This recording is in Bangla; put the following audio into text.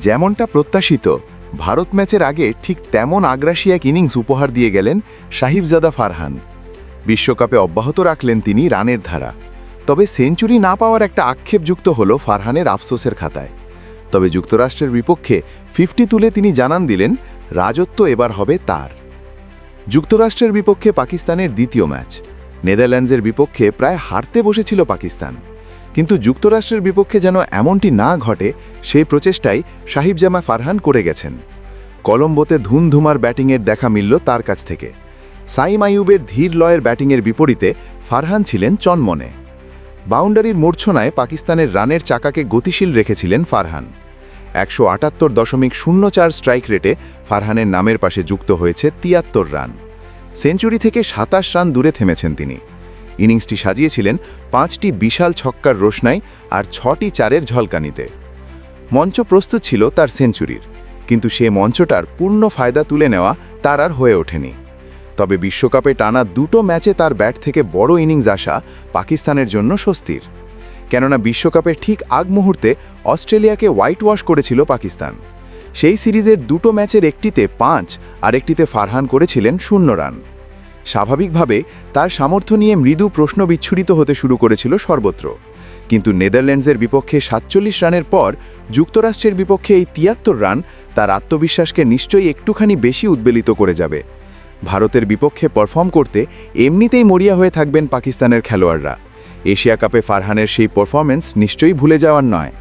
যেমনটা প্রত্যাশিত, ভারত ম্যাচের আগে ঠিক তেমন আগ্রাসী এক ইনিংস উপহার দিয়ে গেলেন সাহিবজাদা ফারহান। বিশ্বকাপে অব্যাহত রাখলেন তিনি রানের ধারা। তবে সেঞ্চুরি না পাওয়ার একটা আক্ষেপযুক্ত হল ফারহানের আফসোসের খাতায়। তবে যুক্তরাষ্ট্রের বিপক্ষে ফিফটি তুলে তিনি জানান দিলেন, রাজত্ব এবার হবে তার। যুক্তরাষ্ট্রের বিপক্ষে পাকিস্তানের দ্বিতীয় ম্যাচ। নেদারল্যান্ডসের বিপক্ষে প্রায় হারতে বসেছিল পাকিস্তান। কিন্তু যুক্তরাষ্ট্রের বিপক্ষে যেন এমনটি না ঘটে, সেই প্রচেষ্টাই সাহিবজামা ফারহান করে গেছেন। কলম্বোতে ধুমধুমার ব্যাটিংয়ের দেখা মিলল তার কাছ থেকে। সাইম আইয়ুবের ধীর লয়ের ব্যাটিংয়ের বিপরীতে ফারহান ছিলেন চনমনে। বাউন্ডারির মূর্ছনায় পাকিস্তানের রানের চাকাকে গতিশীল রেখেছিলেন ফারহান। একশো আটাত্তর দশমিক শূন্য চার স্ট্রাইক রেটে ফারহানের নামের পাশে যুক্ত হয়েছে তিয়াত্তর রান। সেঞ্চুরি থেকে সাতাশ রান দূরে থেমেছেন তিনি। ইনিংসটি সাজিয়েছিলেন পাঁচটি বিশাল ছক্কার রোশনাই আর ছটি চারের ঝলকানিতে। মঞ্চ প্রস্তুত ছিল তার সেঞ্চুরির, কিন্তু সে মঞ্চটার পূর্ণ ফায়দা তুলে নেওয়া তার আর হয়ে ওঠেনি। তবে বিশ্বকাপে টানা দুটো ম্যাচে তার ব্যাট থেকে বড় ইনিংস আসা পাকিস্তানের জন্য স্বস্তির। কেননা বিশ্বকাপের ঠিক আগ মুহূর্তে অস্ট্রেলিয়াকে হোয়াইট ওয়াশ করেছিল পাকিস্তান। সেই সিরিজের দুটো ম্যাচের একটিতে পাঁচ আর একটিতে ফারহান করেছিলেন শূন্য রান। স্বাভাবিকভাবে তার সামর্থ্য নিয়ে মৃদু প্রশ্ন বিচ্ছুরিত হতে শুরু করেছিল সর্বত্র। কিন্তু নেদারল্যান্ডসের বিপক্ষে সাতচল্লিশ রানের পর যুক্তরাষ্ট্রের বিপক্ষে এই তিয়াত্তর রান তার আত্মবিশ্বাসকে নিশ্চয়ই একটুখানি বেশি উদ্বেলিত করে যাবে। ভারতের বিপক্ষে পারফর্ম করতে এমনিতেই মরিয়া হয়ে থাকবেন পাকিস্তানের খেলোয়াড়রা। এশিয়া কাপে ফারহানের সেই পারফরম্যান্স নিশ্চয়ই ভুলে যাওয়ার নয়।